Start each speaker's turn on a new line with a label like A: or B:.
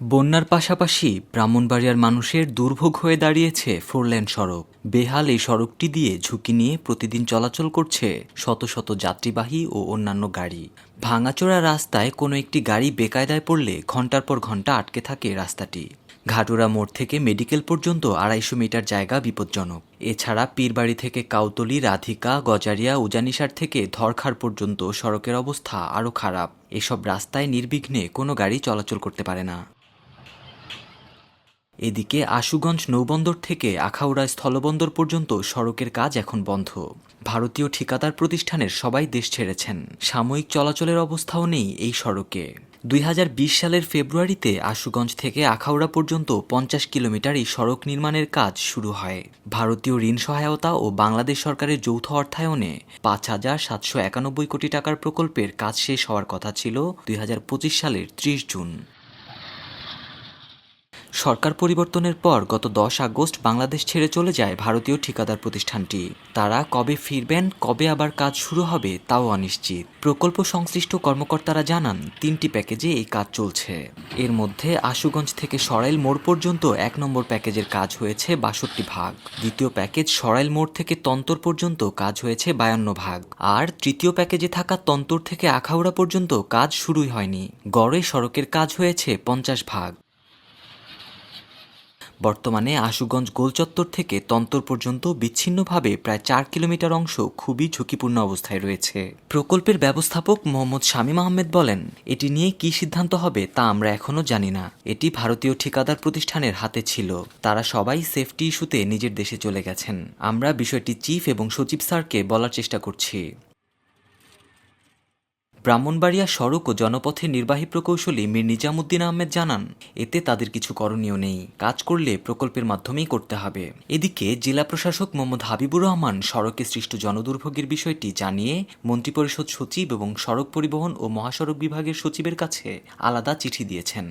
A: বন্যার পাশাপাশি ব্রাহ্মণবাড়িয়ার মানুষের দুর্ভোগ হয়ে দাঁড়িয়েছে ফোরলেন সড়ক। বেহাল এই সড়কটি দিয়ে ঝুঁকি নিয়ে প্রতিদিন চলাচল করছে শত শত যাত্রীবাহী ও অন্যান্য গাড়ি। ভাঙাচোরা রাস্তায় কোনো একটি গাড়ি বেকায়দায় পড়লে ঘণ্টার পর ঘণ্টা আটকে থাকে রাস্তাটি। ঘাটুরা মোড় থেকে মেডিকেল পর্যন্ত আড়াইশো মিটার জায়গা বিপজ্জনক। এছাড়া পীরবাড়ি থেকে কাউতলি, রাধিকা, গজারিয়া, উজানিসার থেকে ধরখার পর্যন্ত সড়কের অবস্থা আরও খারাপ। এসব রাস্তায় নির্বিঘ্নে কোনো গাড়ি চলাচল করতে পারে না। এদিকে আশুগঞ্জ নৌবন্দর থেকে আখাউড়া স্থলবন্দর পর্যন্ত সড়কের কাজ এখন বন্ধ। ভারতীয় ঠিকাদার প্রতিষ্ঠানের সবাই দেশ ছেড়েছেন। সাময়িক চলাচলের অবস্থাও নেই এই সড়কে। দুই হাজার বিশ সালের ফেব্রুয়ারিতে আশুগঞ্জ থেকে আখাউড়া পর্যন্ত পঞ্চাশ কিলোমিটার এই সড়ক নির্মাণের কাজ শুরু হয়। ভারতীয় ঋণ সহায়তা ও বাংলাদেশ সরকারের যৌথ অর্থায়নে পাঁচ হাজার সাতশো একানব্বই কোটি টাকার প্রকল্পের কাজ শেষ হওয়ার কথা ছিল দুই হাজার পঁচিশ সালের ত্রিশ জুন। সরকার পরিবর্তনের পর গত দশ আগস্ট বাংলাদেশ ছেড়ে চলে যায় ভারতীয় ঠিকাদার প্রতিষ্ঠানটি। তারা কবে ফিরবেন, কবে আবার কাজ শুরু হবে, তাও অনিশ্চিত। প্রকল্প সংশ্লিষ্ট কর্মকর্তারা জানান, তিনটি প্যাকেজে এই কাজ চলছে। এর মধ্যে আশুগঞ্জ থেকে সরাইল মোড় পর্যন্ত এক নম্বর প্যাকেজের কাজ হয়েছে বাষট্টি ভাগ। দ্বিতীয় প্যাকেজ সরাইল মোড় থেকে তন্তর পর্যন্ত কাজ হয়েছে বায়ান্ন ভাগ। আর তৃতীয় প্যাকেজে থাকা তন্তর থেকে আখাউড়া পর্যন্ত কাজ শুরুই হয়নি। গড়ে সড়কের কাজ হয়েছে পঞ্চাশ ভাগ। বর্তমানে আশুগঞ্জ গোলচত্বর থেকে তন্তর পর্যন্ত বিচ্ছিন্নভাবে প্রায় চার কিলোমিটার অংশ খুবই ঝুঁকিপূর্ণ অবস্থায় রয়েছে। প্রকল্পের ব্যবস্থাপক মোহাম্মদ শামীম আহমেদ বলেন, এটি নিয়ে কী সিদ্ধান্ত হবে তা আমরা এখনও জানি না। এটি ভারতীয় ঠিকাদার প্রতিষ্ঠানের হাতে ছিল। তারা সবাই সেফটি ইস্যুতে নিজের দেশে চলে গেছেন। আমরা বিষয়টি চিফ এবং সচিব স্যারকে বলার চেষ্টা করছি। ব্রাহ্মণবাড়িয়া সড়ক ও জনপথের নির্বাহী প্রকৌশলী মীর নিজামুদ্দিন আহমেদ জানান, এতে তাদের কিছু করণীয় নেই, কাজ করলে প্রকল্পের মাধ্যমেই করতে হবে। এদিকে জেলা প্রশাসক মোহাম্মদ হাবিবুর রহমান সড়কে সৃষ্ট জনদুর্ভোগের বিষয়টি জানিয়ে মন্ত্রিপরিষদ সচিব এবং সড়ক পরিবহন ও মহাসড়ক বিভাগের সচিবের কাছে আলাদা চিঠি দিয়েছেন।